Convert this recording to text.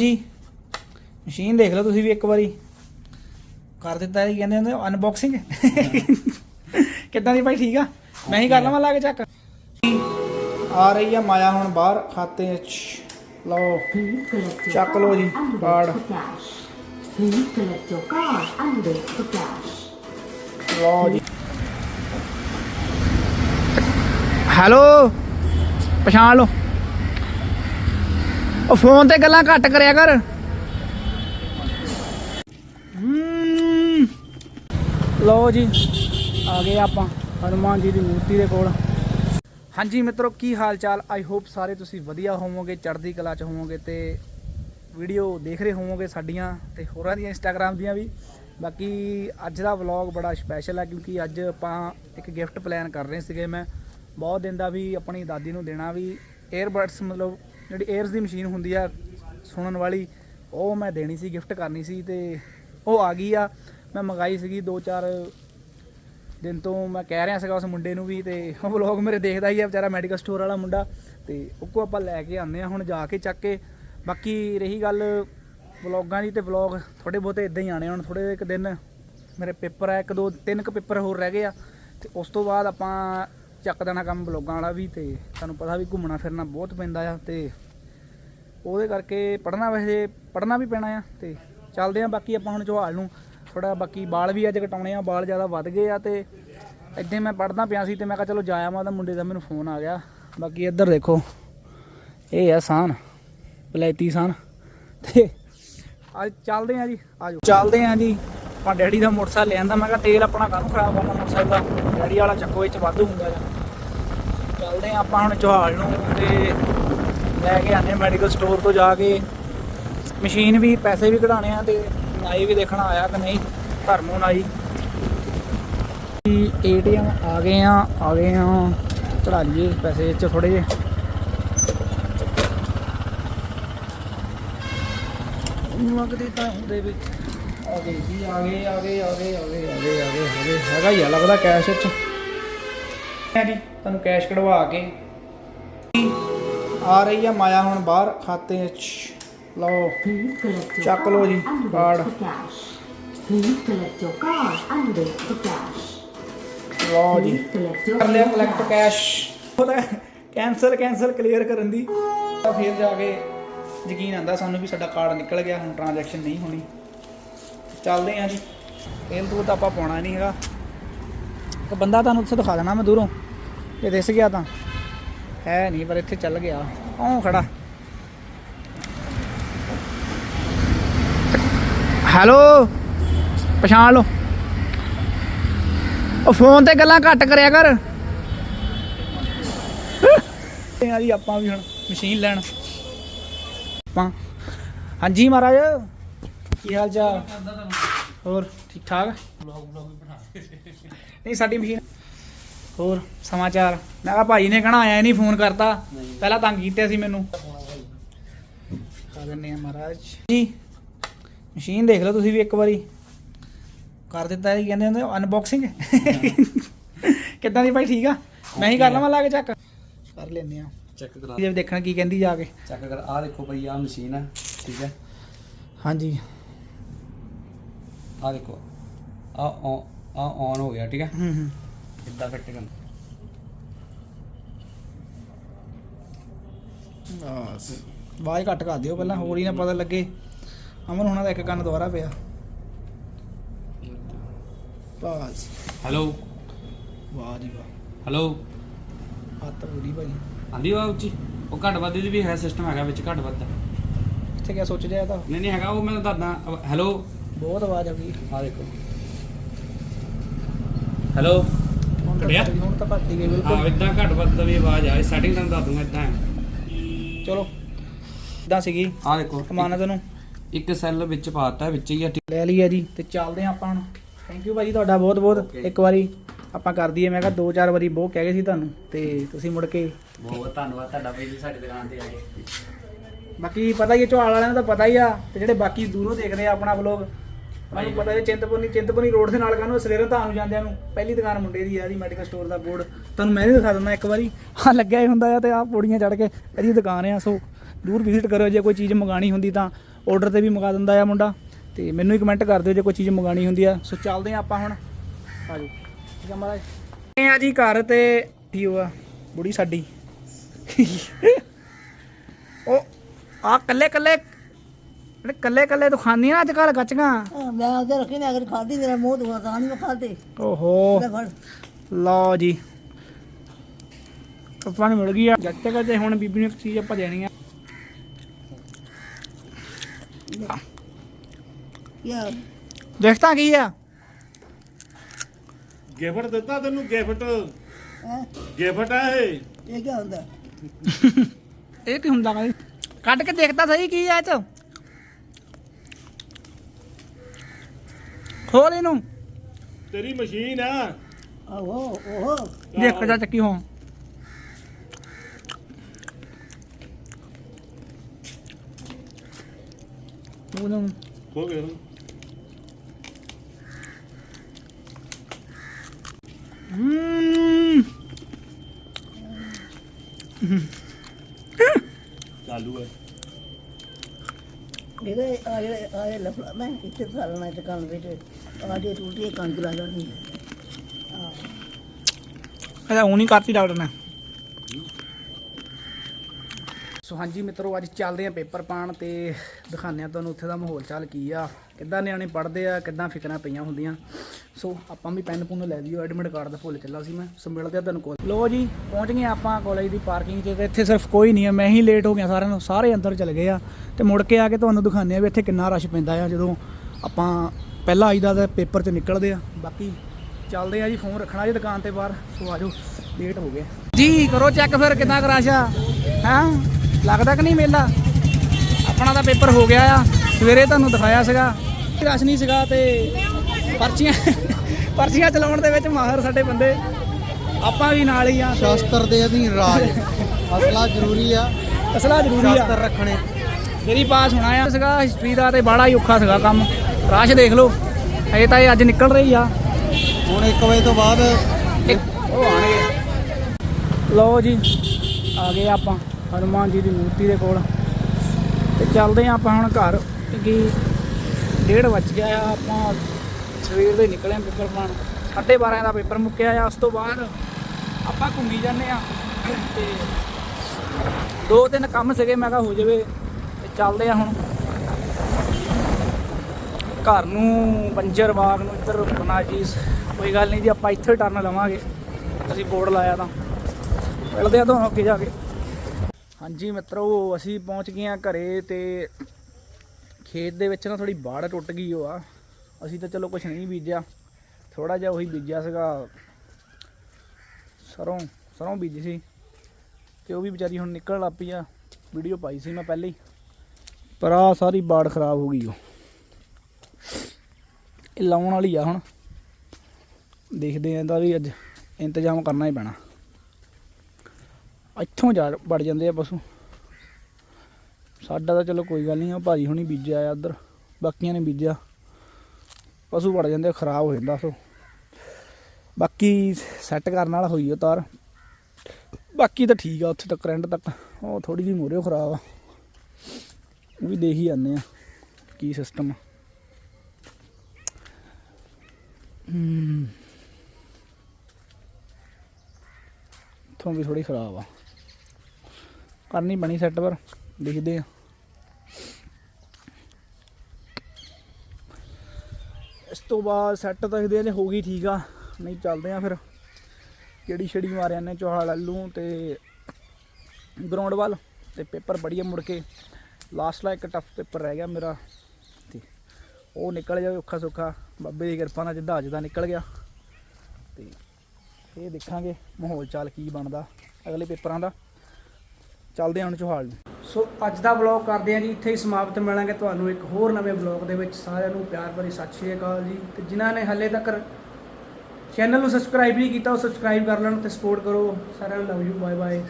ਜੀ। ਮਸ਼ੀਨ ਦੇਖ ਲਓ ਤੁਸੀਂ ਵੀ ਇੱਕ ਵਾਰੀ। ਕਰ ਦਿੱਤਾ ਜੀ, ਕਹਿੰਦੇ ਹੁੰਦੇ ਅਨਬਾਕਸਿੰਗ ਕਿੱਦਾਂ ਦੀ ਭਾਈ, ਠੀਕ ਆ? ਮੈਂ ਹੀ ਕਰ ਲਵਾਂ ਲਾ ਕੇ ਚੱਕ। ਆ ਰਹੀ ਆ ਮਾਇਆ ਹੁਣ ਬਾਹਰ, ਖਾਤੇ ਚ ਲਓ, ਚੱਕ ਲਓ ਜੀ, ਕਾਰਡ। ਲਓ ਜੀ। ਹੈਲੋ, ਪਛਾਣ ਲਓ। ਉਹ ਫੋਨ ਤੇ ਗੱਲਾਂ ਘੱਟ ਕਰਿਆ ਕਰ। ਲਓ ਜੀ, ਆ ਗਏ ਆਪਾਂ ਹਨੂਮਾਨ ਜੀ ਦੀ ਮੂਰਤੀ ਦੇ ਕੋਲ। ਹਾਂਜੀ ਮਿੱਤਰੋ, ਕੀ ਹਾਲ ਚਾਲ ਆਈ ਹੋਪ ਸਾਰੇ ਤੁਸੀਂ ਵਧੀਆ ਹੋਵੋਗੇ, ਚੜ੍ਹਦੀ ਕਲਾ ਚ ਹੋਵੋਗੇ ਤੇ ਵੀਡੀਓ ਦੇਖ ਰਹੇ ਹੋਵੋਗੇ ਸਾਡੀਆਂ ਤੇ ਹੋਰਾਂ ਦੀਆਂ ਇੰਸਟਾਗ੍ਰam ਦੀਆਂ ਵੀ। ਬਾਕੀ ਅੱਜ ਦਾ ਵਲੌਗ ਬੜਾ ਸਪੈਸ਼ਲ ਹੈ ਕਿਉਂਕਿ ਅੱਜ ਆਪਾਂ ਇੱਕ ਗਿਫਟ ਪਲਾਨ ਕਰ ਰਹੇ ਸੀਗੇ ਮੈਂ। ਬਹੁਤ ਦਿਨ ਦਾ ਵੀ ਆਪਣੀ ਦਾਦੀ ਨੂੰ ਦੇਣਾ ਵੀ 에ਅਰਬਡਸ ਮਤਲਬ ਜਿਹੜੀ 에ਅਰਸ ਦੀ ਮਸ਼ੀਨ ਹੁੰਦੀ ਆ ਸੁਣਨ ਵਾਲੀ, ਉਹ ਮੈਂ ਦੇਣੀ ਸੀ ਗਿਫਟ ਕਰਨੀ ਸੀ ਤੇ ਉਹ ਆ ਗਈ ਆ। ਮੈਂ ਮੰਗਾਈ ਸੀਗੀ 2-4 ਦਿਨ ਤੋਂ, ਮੈਂ ਕਹਿ ਰਿਹਾ ਸੀਗਾ ਉਸ ਮੁੰਡੇ ਨੂੰ ਵੀ ਤੇ ਉਹ ਵਲੌਗ ਮੇਰੇ ਦੇਖਦਾ ਹੀ ਆ, ਵਿਚਾਰਾ ਮੈਡੀਕਲ ਸਟੋਰ ਵਾਲਾ ਮੁੰਡਾ ਤੇ ਉਹ ਕੋ ਆਪਾਂ ਲੈ ਕੇ ਆਉਂਦੇ ਆ, ਹੁਣ ਜਾ ਕੇ ਚੱਕ ਕੇ। ਬਾਕੀ ਰਹੀ ਗੱਲ ਵਲੌਗਾਂ ਦੀ ਤੇ ਵਲੌਗ ਥੋੜੇ ਬਹੁਤੇ ਇਦਾਂ ਹੀ ਆਣੇ ਹੁਣ ਥੋੜੇ ਇੱਕ ਦਿਨ ਮੇਰੇ ਪੇਪਰ ਆ, ਇੱਕ ਦੋ ਤਿੰਨ ਕੁ ਪੇਪਰ ਹੋਰ ਰਹਿ ਗਏ ਆ ਤੇ ਉਸ ਤੋਂ ਬਾਅਦ ਆਪਾਂ ਚੱਕ ਦੇਣਾ ਕੰਮ ਵਲੌਗਾਂ ਵਾਲਾ ਵੀ ਤੇ ਤੁਹਾਨੂੰ ਪਤਾ ਵੀ ਘੁੰਮਣਾ ਫਿਰਨਾ ਬਹੁਤ ਪੈਂਦਾ ਆ ਤੇ ਉਹਦੇ ਕਰਕੇ ਪੜਨਾ ਵੈਸੇ ਪੜਨਾ ਵੀ ਪੈਣਾ ਆ ਤੇ ਚੱਲਦੇ ਆ ਬਾਕੀ ਆਪਾਂ ਹੁਣ ਜਵਾਲ ਨੂੰ। ਥੋੜਾ ਬਾਕੀ ਬਾਲ ਵੀ ਅੱਜ ਕਟਾਉਣੇ ਆ, ਬਾਲ ਜ਼ਿਆਦਾ ਵੱਧ ਗਏ ਆ ਤੇ ਇੱਦਾਂ ਮੈਂ ਪੜਦਾ ਪਿਆ ਸੀ ਤੇ ਮੈਂ ਕਿਹਾ ਚਲੋ ਜਾਇਆ ਮੈਂ ਤਾਂ ਮੁੰਡੇ ਦਾ ਮੈਨੂੰ ਫੋਨ ਆ ਗਿਆ। ਬਾਕੀ ਇੱਧਰ ਦੇਖੋ, ਇਹ ਆ ਸਾਨ, ਪਲੈਤੀ ਸਾਨ। ਤੇ ਅੱਜ ਚੱਲਦੇ ਆ ਜੀ ਆਜੋ ਚੱਲਦੇ ਆ ਜੀ। ਆਪਾਂ ਡੈਡੀ ਦਾ ਮੋਟਰਸਾਈਕਲ ਲਿਆਂਦਾ ਮੈਂ ਕਿਹਾ ਤੇਲ ਆਪਣਾ ਕਾਹਨੂੰ ਖਰਾਬ ਕਰਨਾ ਮੋਟਰਸਾਈਕਲ ਦਾ ਡੈਡੀ ਵਾਲਾ ਚੱਕੋ ਵਿੱਚ ਵਾਧੂ ਹੁੰਦਾ ਆ। ਚੱਲਦੇ ਆ ਆਪਾਂ ਹੁਣ ਜਹਾਲ ਨੂੰ ਤੇ ਲੈ ਕੇ ਆਨੇ ਮੈਡੀਕਲ ਸਟੋਰ ਤੋਂ ਜਾ ਕੇ। ਮਸ਼ੀਨ ਵੀ, ਪੈਸੇ ਵੀ ਕਢਾਣੇ ਆ ਤੇ ਨਾਈ ਵੀ ਦੇਖਣਾ ਆਇਆ ਕਿ ਨਹੀਂ, ਘਰ ਨੂੰ ਨਾਈ ਏਟੀਐਮ ਆ ਗਏ ਆ ਆ ਗਏ ਆ ਚੜਾ ਲਈਏ ਪੈਸੇ ਚ ਥੋੜੇ ਜਿਹੇ। ਮੰਗਦੇ ਤਾਂ ਹੁੰਦੇ ਵੀ। ਆ ਗਏ ਜੀ, ਆ ਗਏ ਆ ਗਏ ਆ ਗਏ ਆ ਗਏ ਆ ਗਏ ਆ ਗਏ, ਆ ਹੈਗਾ ਹੀ ਆ, ਲੱਗਦਾ ਕੈਸ਼ ਵਿੱਚ। ਹੈ ਜੀ, ਤੁਹਾਨੂੰ ਕੈਸ਼ ਕਢਵਾ ਕੇ। ਆ ਰਹੀ ਆ ਮਾਇਆ ਹੁਣ ਬਾਹਰ, ਖਾਤੇ ਚ ਲਓ, ਚੱਕ ਲਓ ਜੀ ਕਾਰਡ ਲਓ ਜੀ, ਕਰ ਲਿਆ ਕਲੈਕਟ ਕੈਸ਼ ਉਹਦਾ ਕੈਂਸਲ ਕੈਂਸਲ ਕਲੀਅਰ ਕਰਨ ਦੀ। ਤਾਂ ਫਿਰ ਜਾ ਕੇ ਯਕੀਨ ਆਂਦਾ ਸਾਨੂੰ ਵੀ ਸਾਡਾ ਕਾਰਡ ਨਿਕਲ ਗਿਆ, ਹੁਣ ਟ੍ਰਾਂਜੈਕਸ਼ਨ ਨਹੀਂ ਹੋਣੀ। ਚੱਲਦੇ ਆਂ ਜੀ। ਤੇਲ ਤੂੰ ਤਾਂ ਆਪਾਂ ਪਾਉਣਾ ਨਹੀਂ ਹੈਗਾ। ਇੱਕ ਬੰਦਾ ਤੁਹਾਨੂੰ ਉੱਥੇ ਦਿਖਾ ਦੇਣਾ ਮੈਂ ਦੂਰੋਂ। ਇਹ ਦਿਸ ਗਿਆ ਤਾਂ। ਹੈ ਨਹੀਂ, ਪਰ ਇੱਥੇ ਚੱਲ ਗਿਆ। ਉਹ ਖੜਾ? ਹੈਲੋ? ਪਛਾਣ ਲਓ। ਉਹ ਫੋਨ ਤੇ ਗੱਲਾਂ ਘੱਟ ਕਰਿਆ ਕਰ। ਆ ਜੀ, ਆਪਾਂ ਵੀ ਹੁਣ ਮਸ਼ੀਨ ਲੈਣ। ਆਪਾਂ। ਹਾਂਜੀ, ਮਹਾਰਾਜ। ਕੀ ਹਾਲ ਚਾਲ? ਹੋਰ ਠੀਕ ਠਾਕ? ਨਹੀਂ ਸਾਡੀ ਮਸ਼ੀਨ ਹੋਰ ਸਮਾਚਾਰ? ਮੈਂ ਕਿਹਾ ਭਾਈ ਨੇ ਕਹਣਾ ਆਇਆ ਨਹੀਂ ਫੋਨ ਕਰਤਾ। ਪਹਿਲਾਂ ਤੰਗ ਕੀਤੇ ਸੀ ਮੈਨੂੰ। ਆ ਦਿੰਨੇ ਆ ਮਹਾਰਾਜ। ਜੀ ਮਸ਼ੀਨ ਦੇਖ ਲਓ ਤੁਸੀਂ ਵੀ ਇੱਕ ਵਾਰੀ। ਕਰ ਦਿੱਤਾ ਜੀ ਕਹਿੰਦੇ ਹੁੰਦੇ ਅਨਬਾਕਸਿੰਗ ਕਿੱਦਾਂ ਦੀ ਭਾਈ ਠੀਕ ਆ? ਮੈਂ ਹੀ ਕਰ ਲਵਾਂ ਲਾ ਕੇ ਚੱਕ। ਕਰ ਲੈਨੇ ਆ। ਚੈੱਕ ਕਰਾ ਜੇ ਦੇਖਣਾ ਕੀ ਕਹਿੰਦੀ ਜਾ ਕੇ। ਚੈੱਕ ਕਰ ਆ ਦੇਖੋ ਭਈ ਆ ਮਸ਼ੀਨ ਹੈ ਠੀਕ ਹੈ ਹਾਂਜੀ। ਆ ਦੇਖੋ। ਆ ਆ ਔਨ ਹੋ ਗਿਆ ਠੀਕ ਹੈ? ਹੂੰ ਹੂੰ। ਇਦਾਂ ਫਿੱਟ ਕਰਨਾ? ਬਸ। ਆਵਾਜ਼ ਘੱਟ ਕਰ ਦਿਓ ਪਹਿਲਾਂ ਹੋਰ ਹੀ ਨਾ ਪਤਾ ਲੱਗੇ। ਅਮਨ ਹੁਣਾਂ ਦਾ ਇੱਕ ਕੰਨ ਦੁਬਾਰਾ ਪਿਆ। ਬਸ। ਹੈਲੋ ਵਾਹ ਜੀ ਵਾਹ। ਹੈਲੋ ਹੱਥ ਪੂਰੀ ਭਾਈ ਆਂਦੀ ਵਾ ਉੱਚੀ? ਉਹ ਘੱਟ ਵੱਧ ਦੀ ਵੀ ਹੈ ਸਿਸਟਮ ਹੈਗਾ ਵਿੱਚ ਘੱਟ ਵੱਧ। ਕਿੱਥੇ ਗਿਆ ਸੋਚ ਰਿਹਾ ਤਾਂ? ਨਹੀਂ ਨਹੀਂ ਹੈਗਾ ਉਹ ਮੈਂ ਦੱਸਦਾ। ਹੈਲੋ ਬਹੁਤ ਆਵਾਜ਼ ਆ ਗਈ। ਆ ਦੇਖੋ। ਹੈਲੋ? ਹੁਣ ਤਾਂ ਗਈ, ਹੁਣ ਤਾਂ ਗਈ ਆ ਬਿਲਕੁਲ ਇਦਾਂ ਘੱਟ ਵੱਧ ਦੀ ਆਵਾਜ਼ ਆ ਸੈਟਿੰਗ ਤੁਹਾਨੂੰ ਦੱਸ ਦੂੰਗਾ ਇਦਾਂ ਚਲੋ ਇਦਾਂ ਸੀਗੀ ਆ ਦੇਖੋ ਕਮਾਨਾ ਤੈਨੂੰ। ਇੱਕ ਸੈੱਲ ਵਿੱਚ ਪਾਤਾ ਵਿੱਚ ਹੀ ਆ ਲੈ ਲਈ ਆ ਜੀ ਤੇ ਚੱਲਦੇ ਆ ਆਪਾਂ ਹੁਣ। ਥੈਂਕ ਯੂ ਭਾਜੀ ਤੁਹਾਡਾ ਬਹੁਤ ਬਹੁਤ। Okay. ਇੱਕ ਵਾਰੀ ਆਪਾਂ ਕਰ ਦਈਏ ਮੈਂ ਕਿਹਾ ਦੋ ਚਾਰ ਵਾਰੀ ਬਹੁਤ ਕਹਿ ਗਏ ਸੀ ਤੁਹਾਨੂੰ ਤੇ ਤੁਸੀਂ ਮੁੜ ਕੇ ਬਹੁਤ ਧੰਨਵਾਦ ਤੁਹਾਡਾ ਭਾਈ ਜੀ ਸਾਡੀ ਦੁਕਾਨ ਤੇ ਆ ਕੇ। ਬਾਕੀ ਪਤਾ ਹੀ ਹੈ ਝੋਲ ਵਾਲਿਆਂ ਨੂੰ ਤਾਂ ਪਤਾ ਹੀ ਆ ਤੇ ਜਿਹੜੇ ਬਾਕੀ ਦੂਰੋਂ ਦੇਖਦੇ ਆ ਆਪਣਾ ਵਲੋਗ ਮੈਨੂੰ ਪਤਾ ਹੈ ਚਿੰਤਪੁਰਨੀ ਚਿੰਤਪੁਰਨੀ ਰੋਡ ਦੇ ਨਾਲ ਕਾਨੂੰ ਸਵੇਰੇ ਤਾਂ ਨੂੰ ਜਾਂਦਿਆਂ ਨੂੰ ਪਹਿਲੀ ਦੁਕਾਨ ਮੁੰਡੇ ਦੀ ਆ ਦੀ ਮੈਡੀਕਲ ਸਟੋਰ ਦਾ ਬੋਰਡ ਤੁਹਾਨੂੰ ਮੈਂ ਵੀ ਦਿਖਾ ਦਿੰਦਾ ਇੱਕ ਵਾਰੀ। ਆ ਲੱਗਿਆ ਹੀ ਹੁੰਦਾ ਆ ਤੇ ਆ ਪੌੜੀਆਂ ਚੜ ਕੇ ਇਹਦੀ ਦੁਕਾਨ ਆ, ਸੋ ਦੂਰ ਵਿਜ਼ਿਟ ਕਰਿਓ, ਜੇ ਕੋਈ ਚੀਜ਼ ਮੰਗਾਣੀ ਹੁੰਦੀ ਤਾਂ ਆਰਡਰ ਤੇ ਵੀ ਮੰਗਾ ਦਿੰਦਾ ਆ ਮੁੰਡਾ। ਤੇ ਮੈਨੂੰ ਹੀ ਕਮੈਂਟ ਕਰ ਦਿਓ ਜੇ ਕੋਈ ਚੀਜ਼ ਮੰਗਾਣੀ ਹੁੰਦੀ ਆ। ਸੋ ਚੱਲਦੇ ਆ ਆਪਾਂ ਹੁਣ। ਆਜੋ, ਠੀਕ ਆ ਮਹਾਰਾਜ? ਇਹ ਆ ਜੀ ਘਰ ਤੇ ਕੀ ਹੋਆ ਬੁੜੀ ਸਾਡੀ। ਉਹ ਆ ਕੱਲੇ ਕੱਲੇ ਜਿਹੜੇ ਕੱਲੇ ਕੱਲੇ ਤੂੰ ਖਾਂਦੀ ਆ ਅੱਜ ਕੱਲ ਗੱਚੀਆਂ ਮੈਂ ਉਹਦੇ ਰੱਖੀ ਨੇ ਅਗਰ ਖਾਦੀ ਮੇਰਾ ਮੂੰਹ ਦੁਆ ਤਾਂ ਨਹੀਂ ਮੈਂ ਖਾਦੇ ਓਹੋ ਲੈ ਫੜ ਲਓ ਜੀ ਆਪਾਂ ਨੂੰ ਮਿਲ ਗਈ ਆ ਜੱਟ ਤੇ ਹੁਣ ਬੀਬੀ ਨੂੰ ਇੱਕ ਚੀਜ਼ ਆਪਾਂ ਦੇਣੀ ਆ ਯਾ ਦੇਖਤਾ ਕੀ ਆ ਗਿਫਟ ਦਿੱਤਾ ਤੈਨੂੰ ਗਿਫਟ ਹੈ ਗਿਫਟ ਆ ਇਹ ਇਹ ਕੀ ਹੁੰਦਾ ਇਹ ਕੀ ਹੁੰਦਾ ਕਾ ਕੱਢ ਕੇ ਦੇਖਤਾ ਸਹੀ ਕੀ ਆ ਇਹ ਚ ਖੋਲ ਇਹਨੂੰ। ਤੇਰੀ ਮਸ਼ੀਨ ਆ। ਆਹੋ ਓਹੋ। ਦੇਖ ਜਾ ਚੱਕੀ ਹੋ। ਉਹਨੂੰ ਹੋ ਗਿਆ ਹਮ ਚਾਲੂ ਹੈ। ਇਹਦੇ ਆ ਜਿਹੜੇ ਆ ਇਹ ਲਫੜਾ ਮੈਂ ਇੱਥੇ ਸਾਲਣਾ ਦੁਕਾਨ ਵਿੱਚ? ਆ ਜੇ ਟੂਟੀ ਕੰਨ ਲਾ ਜਾਣੀ ਇਹਦਾ ਹੁਣ ਹੀ ਕਰਤੀ ਡਾਕਟਰ ਨੇ? ਸੋ ਹਾਂਜੀ ਮਿੱਤਰੋ ਅੱਜ ਚੱਲਦੇ ਆ ਪੇਪਰ ਪਾਣ ਤੇ ਦਿਖਾਉਂਦੇ ਆ ਤੁਹਾਨੂੰ ਉੱਥੇ ਦਾ ਮਾਹੌਲ ਚਾਲ ਕੀ ਆ ਕਿੱਦਾਂ ਨਿਆਣੇ ਪੜ੍ਹਦੇ ਆ ਕਿੱਦਾਂ ਫਿਕਰਾਂ ਪਈਆਂ ਹੁੰਦੀਆਂ। ਸੋ ਆਪਾਂ ਵੀ ਪੈਨ ਪੁੰਨ ਲੈ ਲਿਓ ਐਡਮਿਟ ਕਾਰਡ ਦਾ ਭੁੱਲ ਚੱਲਾ ਸੀ ਮੈਂ ਸੋ ਮਿਲਦੇ ਆ ਤੁਹਾਨੂੰ ਕੋਲ। ਲੋ ਜੀ ਪਹੁੰਚ ਗਏ ਆਪਾਂ ਕਾਲਜ ਦੀ ਪਾਰਕਿੰਗ ਤੇ ਇੱਥੇ ਸਿਰਫ ਕੋਈ ਨਹੀਂ ਹੈ ਮੈਂ ਹੀ ਲੇਟ ਹੋ ਗਿਆ ਸਾਰਿਆਂ ਨੂੰ ਸਾਰੇ ਅੰਦਰ ਚਲੇ ਗਏ ਆ ਤੇ ਮੁੜ ਕੇ ਆ ਕੇ ਤੁਹਾਨੂੰ ਦਿਖਾਉਂਦੇ ਆ ਵੀ ਇੱਥੇ ਕਿੰਨਾ ਰਸ਼ ਪੈਂਦਾ ਆ ਜਦੋਂ ਆਪਾਂ ਪਹਿਲਾਂ ਆਈਦਾ ਤਾਂ ਪੇਪਰ 'ਚ ਨਿਕਲਦੇ ਆ ਬਾਕੀ ਚੱਲਦੇ ਆ ਜੀ ਫੋਨ ਰੱਖਣਾ ਜੀ ਦੁਕਾਨ ਤੇ ਬਾਹਰ ਸੋ ਆਜੋ ਲੇਟ ਹੋ ਗਏ ਜੀ ਕਰੋ ਚੈੱਕ ਫਿਰ ਕਿੰਨਾ ਕਰਾਸ਼ਾ ਹੈ? ਲੱਗਦਾ ਕਿ ਨਹੀਂ ਮੇਲਾ? ਆਪਣਾ ਤਾਂ ਪੇਪਰ ਹੋ ਗਿਆ ਆ ਸਵੇਰੇ ਤੁਹਾਨੂੰ ਦਿਖਾਇਆ ਸੀਗਾ। ਰਸ਼ ਨਹੀਂ ਸੀਗਾ ਤੇ ਪਰਚੀਆਂ ਪਰਚੀਆਂ ਚਲਾਉਣ ਦੇ ਵਿੱਚ ਮਾਹਰ ਸਾਡੇ ਬੰਦੇ। ਆਪਾਂ ਵੀ ਨਾਲ ਹੀ ਆ ਸ਼ਾਸਤਰ ਦੇ ਅਧੀਨ ਰਾਜ। ਅਸਲਾ ਜ਼ਰੂਰੀ ਆ। ਅਸਲਾ ਜ਼ਰੂਰੀ ਆ। ਸ਼ਾਸਤਰ ਰੱਖਣੇ। ਮੇਰੀ ਪਾਸ ਹੋਣਾ ਆ ਸੀਗਾ ਹਿਸਟਰੀ ਦਾ ਤੇ ਬੜਾ ਹੀ ਔਖਾ ਸੀਗਾ ਕੰਮ। ਰਾਸ਼ ਦੇਖ ਲਓ। ਹਜੇ ਤਾਂ ਇਹ ਅੱਜ ਨਿਕਲ ਰਹੀ ਆ। ਹੁਣ 1 ਵਜੇ ਤੋਂ ਬਾਅਦ ਉਹ ਆਣਗੇ ਲਓ ਜੀ ਆ ਗਏ ਆਪਾਂ ਹਨੂਮਾਨ ਜੀ ਦੀ ਮੂਰਤੀ ਦੇ ਕੋਲ। ਤੇ ਚੱਲਦੇ ਆ ਆਪਾਂ ਹੁਣ ਘਰ ਕਿਉਂਕਿ ਡੇਢ ਵੱਜ ਗਿਆ ਆ ਆਪਾਂ ਸਵੇਰ ਦੇ ਨਿਕਲੇ ਪੇਪਰ ਪਾਣ 12:30 ਦਾ ਪੇਪਰ ਮੁੱਕਿਆ ਆ ਉਸ ਤੋਂ ਬਾਅਦ ਆਪਾਂ ਘੁੰਮੀ ਜਾਂਦੇ ਆ ਤੇ ਦੋ ਤਿੰਨ ਕੰਮ ਸੀਗੇ ਮੈਂ ਕਿਹਾ ਹੋ ਜਾਵੇ ਤੇ ਚੱਲਦੇ ਆ ਹੁਣ। ਘਰ ਨੂੰ, ਬੰਜਰ ਬਾਗ ਨੂੰ, ਇੱਧਰ ਬਣਾ ਜੀ, ਕੋਈ ਗੱਲ ਨਹੀਂ ਜੀ, ਆਪਾਂ ਇੱਥੇ ਟਰਨ ਲਵਾਂਗੇ। ਅਸੀਂ ਬੋਰਡ ਲਾਇਆ ਤਾਂ। ਮਿਲਦੇ ਆ ਤੁਹਾਨੂੰ ਅੱਗੇ ਜਾ ਕੇ। ਹਾਂਜੀ ਮਿੱਤਰੋ, ਅਸੀਂ ਪਹੁੰਚ ਗਏ ਆ ਘਰੇ ਤੇ ਖੇਤ ਦੇ ਵਿੱਚ ਨਾ ਥੋੜੀ ਬਾੜ ਟੁੱਟ ਗਈ ਉਹ ਆ। ਅਸੀਂ ਤਾਂ ਚਲੋ ਕੁਝ ਨਹੀਂ ਬੀਜਿਆ। ਥੋੜਾ ਜਿਹਾ ਉਹੀ ਬੀਜਿਆ ਸੀਗਾ। ਸਰੋਂ ਸਰੋਂ ਬੀਜੀ ਸੀ। ਤੇ ਉਹ ਵੀ ਵਿਚਾਰੀ ਹੁਣ ਨਿਕਲ ਲੱਗ ਪਈ ਆ। ਵੀਡੀਓ ਪਾਈ ਸੀ ਮੈਂ ਪਹਿਲੇ ਹੀ। ਪਰ ਆ ਸਾਰੀ ਬਾੜ ਖਰਾਬ ਹੋ ਗਈ ਉਹ। ਇਹ ਲਾਉਣ ਵਾਲੀ ਆ ਹੁਣ। ਦੇਖਦੇ ਆਂ ਇਹਦਾ ਵੀ ਅੱਜ ਇੰਤਜ਼ਾਮ ਕਰਨਾ ਹੀ ਪੈਣਾ। ਇੱਥੋਂ ਜਾ ਵੜ ਜਾਂਦੇ ਆ ਪਸ਼ੂ। ਸਾਡਾ ਤਾਂ ਚਲੋ ਕੋਈ ਗੱਲ ਨਹੀਂ ਆ ਭਾਜੀ ਹੁਣੀ ਬੀਜਿਆ ਆ ਉਧਰ, ਬਾਕੀਆਂ ਨੇ ਬੀਜਿਆ। ਪਸ਼ੂ ਵੜ ਜਾਂਦੇ ਖਰਾਬ ਹੋ ਜਾਂਦਾ ਸੋ ਬਾਕੀ ਸੈੱਟ ਕਰਨ ਵਾਲਾ ਹੋਈ ਉਹ ਤਾਰ। ਬਾਕੀ ਤਾਂ ਠੀਕ ਆ, ਉੱਥੇ ਤੱਕ ਕਰੰਟ ਤੱਕ। ਉਹ ਥੋੜੀ ਜਿਹੀ ਮੂਹਰੇ ਖਰਾਬ ਆ। ਉਹ ਵੀ ਦੇਖ ਹੀ ਜਾਂਦੇ ਆ ਕੀ ਸਿਸਟਮ ਆ। ਹੂੰ ਇੱਥੋਂ ਵੀ ਥੋੜੀ ਖਰਾਬ ਆ। ਕਰਨੀ ਬਣੀ ਸੈੱਟ ਪਰ ਦੇਖਦੇ ਆ। ਇਸ ਤੋਂ ਬਾਅਦ ਸੈੱਟ ਦੇਖਦੇ ਆ ਜੇ ਹੋ ਗਈ ਠੀਕ ਆ, ਨਹੀਂ ਚੱਲਦੇ ਆ ਫਿਰ। ਕਿਹੜੀ ਛੜੀ ਮਾਰਿਆ ਨੇ ਚੋਹਾਲ ਆਲੂ ਤੇ ਗਰਾਊਂਡ ਵੱਲ ਤੇ ਪੇਪਰ ਪੜੀਏ ਮੁੜ ਕੇ। ਲਾਸਟ ਲਾ ਇੱਕ ਟਫ ਪੇਪਰ ਰਹਿ ਗਿਆ ਮੇਰਾ। ਉਹ ਨਿਕਲ ਜਾਵੇ ਔਖਾ ਸੌਖਾ। ਬਾਬੇ ਦੀ ਕਿਰਪਾ ਨਾਲ ਜਿੱਦਾਂ ਅੱਜ ਦਾ ਨਿਕਲ ਗਿਆ। ਤੇ ਇਹ ਦੇਖਾਂਗੇ ਮਾਹੌਲ ਚਾਲ ਕੀ ਬਣਦਾ ਅਗਲੇ ਪੇਪਰਾਂ ਦਾ। ਚੱਲਦੇ ਹਾਂ ਹੁਣ ਚੋਹਾਲ ਨੂੰ। ਸੋ ਅੱਜ ਦਾ ਵਲੌਗ ਕਰਦੇ ਹਾਂ ਜੀ, ਇੱਥੇ ਹੀ ਸਮਾਪਤ ਮਿਲਾਂਗੇ ਤੁਹਾਨੂੰ ਇੱਕ ਹੋਰ ਨਵੇਂ ਵਲੌਗ ਦੇ ਵਿੱਚ। ਸਾਰਿਆਂ ਨੂੰ ਪਿਆਰ ਭਰੀ ਸਤਿ ਸ਼੍ਰੀ ਅਕਾਲ ਜੀ। ਤੇ ਜਿਨ੍ਹਾਂ ਨੇ ਹੱਲੇ ਤੱਕ ਚੈਨਲ ਨੂੰ ਸਬਸਕ੍ਰਾਈਬ ਨਹੀਂ ਕੀਤਾ, ਉਹ ਸਬਸਕ੍ਰਾਈਬ ਕਰ ਲੈਣ ਤੇ ਸਪੋਰਟ ਕਰੋ। ਸਾਰਿਆਂ ਨੂੰ ਲਵ ਯੂ ਬਾਏ ਬਾਏ